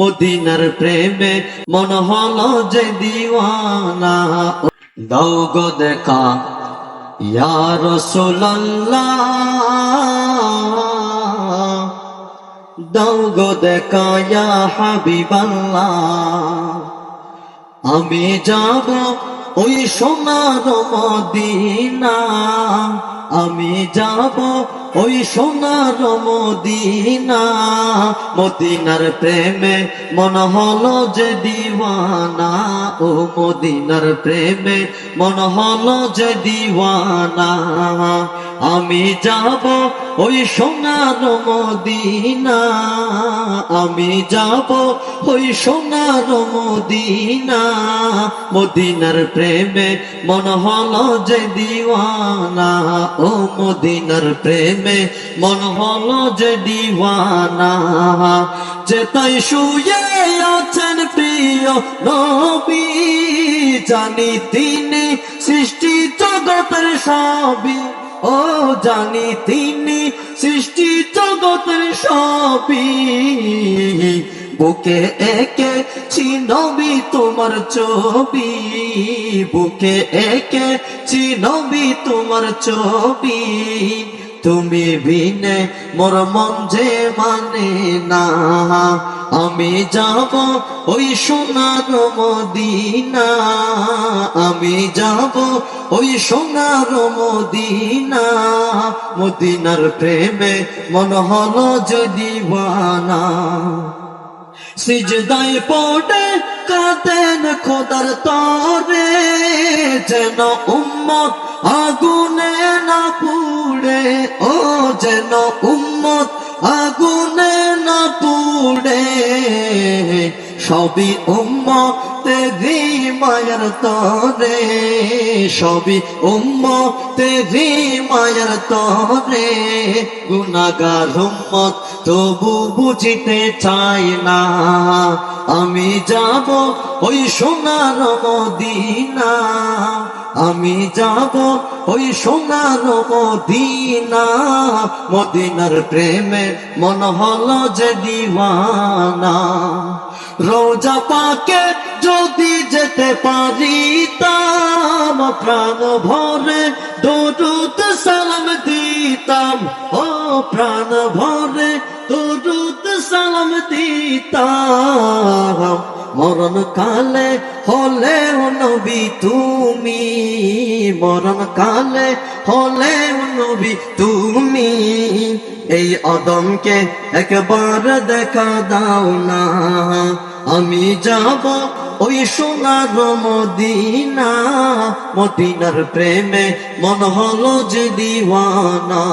মদিনার প্রেমে মন হলো যে দিওয়ানা। দাও গো দেখা, ইয়া রাসূলুল্লাহ। দাও গো দেখা, ইয়া হাবিবাল্লাহ। আমি যাব ওই সোনার মদিনা। আমি যাব ওই সোনার মদিনা, মদিনার প্রেমে মন হলো যে দিওয়ানা। ও মদিনার প্রেমে মন হলো যে দিওয়ানা। আমি যাব ওই সোনার মদিনা, আমি যাব ওই সোনার মদিনা। মদিনার প্রেমে মন হল যে দিওয়ানা, ও মদিনার প্রেমে মন হল যে দিওয়ানা। যে তাই শুয়ে আছেন প্রিয় নবী, জানি তিনি সৃষ্টি জগতের সবই। ও জানি তিনি সৃষ্টি জগতের সবই। বুকে একে চিনবি তোমার ছবি। বুকে একে চিনবি তোমার ছবি। তুমি বিনে মোর মন যে মানে না। আমি যাব ওই সোনার মদিনা। আমি যাব ওই সোনার মদিনা। মদিনার প্রেমে মন হলো যদি বানা সিজদায় পড়ে কাতেন খোদার তরে, যেন উম্মত আগুনে না পুড়ে, ও যেন সবই উম্মতে দি মায়ের তরে, সবই উম্মতে দি মায়ের তরে। গুনাগার উম্মত তবু বুঝিতে চাই না, আমি যাব ওই সোনার মদিনা, আমি যাব ওই সোনার মদিনা। মদিনার প্রেমে মন হল যে দিওয়ানা। রোজা পাকে যদি যেতে পারিতাম, প্রাণ ভরে দরুদ সালাম দিতাম। ও প্রাণ ভরে দরুদ সালাম দিতাম। মরণ কালে হলে নবী তুমি, মরণ কালে হলে নবী তুমি। এই অদমকে একবার দেখা দাও না। আমি যাব ওই সোনার মদিনা। মদিনার প্রেমে মন হলো যে দিওয়ানা।